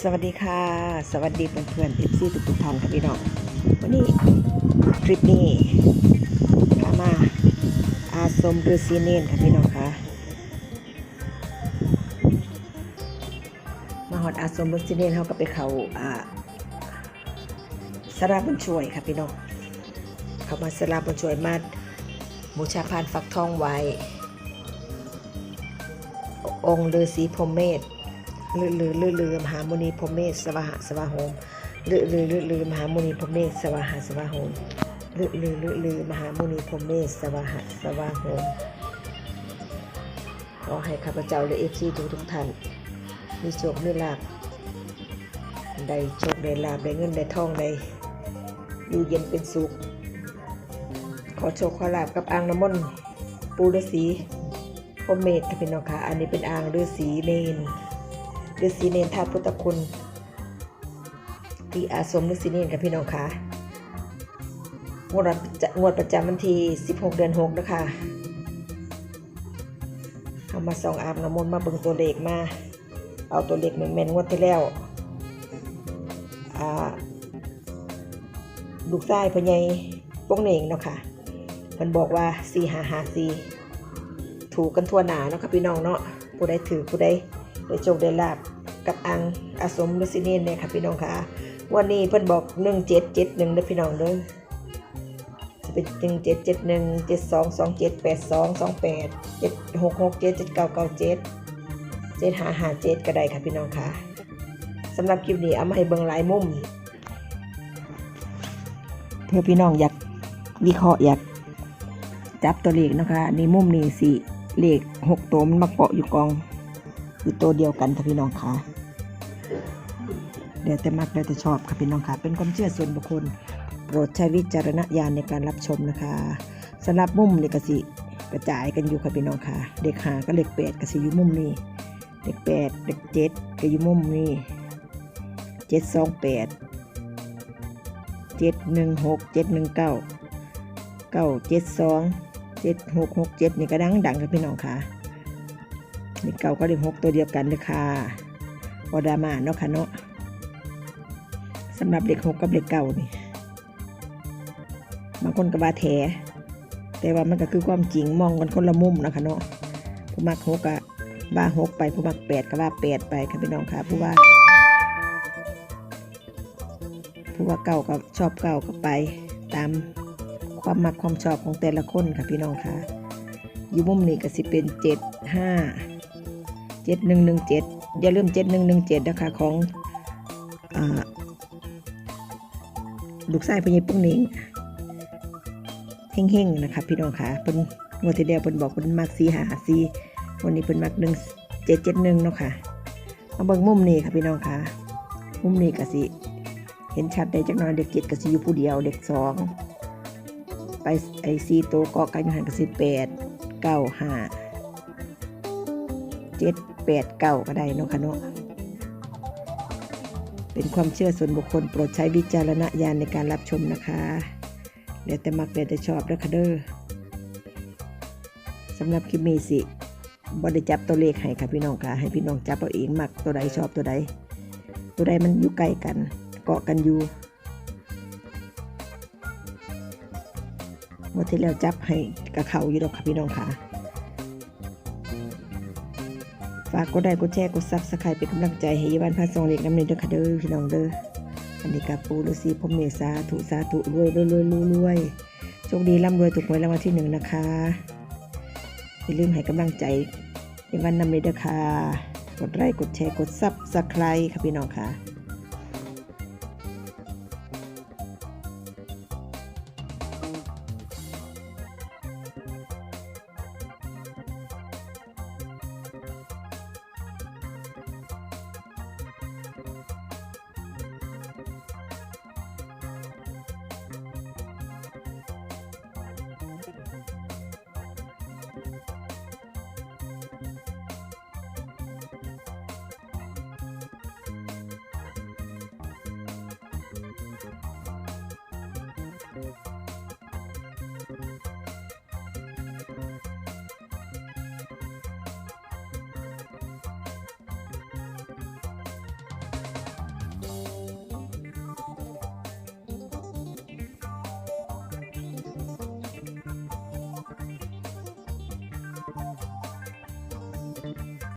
สวัสดีค่ะ สวัสดีเพื่อนๆเอฟซีทุกๆท่านค่ะพี่น้อง วันนี้คลิปนี้พามาอาสมฤาษีเนนค่ะพี่น้องค่ะมาหอดอาสมฤาษีเนนเขาก็ไปเขาอ่าสราบุญช่วยค่ะพี่น้องเขามาสราบุญช่วยมาบูชาพานฟักทองไว้ องค์ฤาษีพรหมเมธ ลือลือลือลือมหามุนีพรหมเมธสวะหสวะโหมลือลือลือลือมหามุนีพรหมเมธสวะหสวะโหมลือลือลือลือมหามุนีพรหมเมธสวะหสวะโหมขอให้ข้าพเจ้าและเอฟซีทุกทุกท่านมีโชคมีลาภได้โชคได้ลาภได้เงินได้ทองได้อยู่เย็นเป็นสุขขอโชคขอลาภกับอ่างน้ำมนต์ปูฤาษีพรหมเมธค่ะพี่น้องค่ะอันนี้เป็นอ่างฤาษีเนน ฤาษีเนนธาตุพุทธคุณที่อาสมฤาษีเนนกับพี่น้องค่ะงวดประงวดประจำวันที่ 16 เดือน 6 นะคะเอามาส่องอาบน้ำมนต์มาเบิ่งตัวเลขมา เอาตัวเลขแม่นๆงวดที่แล้วลูกชายพญ่โป้งเน่งเนาะค่ะเพิ่นบอกว่า4554ถูกกันทั่วหนาเนาะค่ะพี่น้องเนาะผู้ใดถือผู้ใด ได้โชคได้ลาบกับอังอาสมฤาษีเนนเนี่ยค่ะพี่น้องค่ะวันนี้เพิ่นบอกหนึ่งเจ็ดเจ็ดหนึ่งเด้อพี่น้องเด้อจะเป็นหนึ่งเจ็ดเจ็ดหนึ่งเจ็ดสองสองเจ็ดแปดสองสองแปดเจ็ดหกหกเจ็ดเจ็ดเก้าเก้าเจ็ดเจ็ดหาหาเจ็ดก็ได้ค่ะพี่น้องค่ะสำหรับคลิปนี้เอามาให้เบิ่งหลายมุมเพื่อพี่น้องอยากวิเคราะห์อยากจับตัวเลขนะคะอันมุมนี้สิเลขหกตัวมันมาเกาะอยู่กอง คือตัวเดียวกันค่ะพี่น้องค่ะเดี๋ยวแต่มักเดี๋ยวแต่ชอบค่ะพี่น้องค่ะ เป็นความเชื่อส่วนบุคคล โปรดใช้วิจารณญาณในการรับชมนะคะสำหรับมุมนี่ก็สิกระจายกันอยู่ค่ะพี่น้องค่ะ เด็กหาก็เลขแปดก็สิอยู่มุมนี้เด็กแปดเด็กเจ็ดก็อยู่มุมนี้เจ็ดสองแปดเจ็ดหนึ่งหกเจ็ดหนึ่งเก้าเก้าเจ็ดสองเจ็ดหกหกเจ็ดนี่ก็ดังดังค่ะพี่น้องค่ะ เลขเก่าก็เลขหกตัวเดียวกันเลยค่ะบอดามาเนาะค่ะเนาะสำหรับเลขหกกับเลขเก่านี่บางคนก็ว่าแถแต่ว่ามันก็คือความจริงมองกันคนละมุมนะคะเนาะผู้มักหกก็ว่าหกไปผู้มักแปดก็ว่าแปดไปค่ะพี่น้องค่ะผู้ว่าผู้ว่าเก่าก็ชอบเก่าก็ไป ตามความมักความชอบของแต่ละคนค่ะพี่น้องค่ะอยู่มุมนี้ก็สิเป็นเจ็ดห้า เจ็ดหนึ่งหนึ่งเจ็ดอย่าลืมเจ็ดหนึ่งหนึ่งเจ็ดนะคะของอลูกชายพญายปุ้งนิงเฮงๆนะคะพี่น้องค่ะเป็นงวดที่เดียวเป็นบอกเป็นมักสีหาสีวันนี้เป็นมักหนึ่งเจ็ดเจ็ดหนึ่งเนาะค่ะมาเบิ่งมุมนี้ค่ะพี่น้องค่ะ มุมนี้ก็สิ เห็นชัดได้จักหน่อยเด็กเจ็ดก็สิอยู่ผู้เดียวเด็กสองไปไอซีโตเกาะกันอยู่หันก็สิแปดเก้าห้า จ็ดแปดเก้าก็ได้เนาะค่ะเนาะเป็นความเชื่อส่วนบุคคลโปรดใช้วิจารณญาณในการรับชมนะคะเดี๋ยวแต่มักเดี๋ยวแต่ชอบแล้วค่ะเด้อสำหรับคลิปนี้สิบได้จับตัวเลขให้ค่ะพี่น้องค่ะ ให้พี่น้องจับเอาเองมักตัวใดชอบตัวใด ตัวใดมันอยู่ใกล้กัน เกาะกันอยู่วันที่แล้วจับให้กับเขาอยู่ดอกค่ะพี่น้องค่ะ ฝากกดไลค์กดแชร์กดซับสไครป์เป็นกำลังใจให้ยายบ้านพาซองเล็กน้ำเนยเด้อค่ะเด้อพี่น้องเด้ออันนี้กับปูฤาษีพมเมสาถุสาถุรวยรวยรวยรวยโชคดีร่ำรวยถูกหวยรางวัลที่หนึ่งนะคะอย่าลืมให้กำลังใจยายบ้านน้ำเนยเด้อค่ะกดไลค์กดแชร์กดซับสไครป์ค่ะพี่น้องค่ะ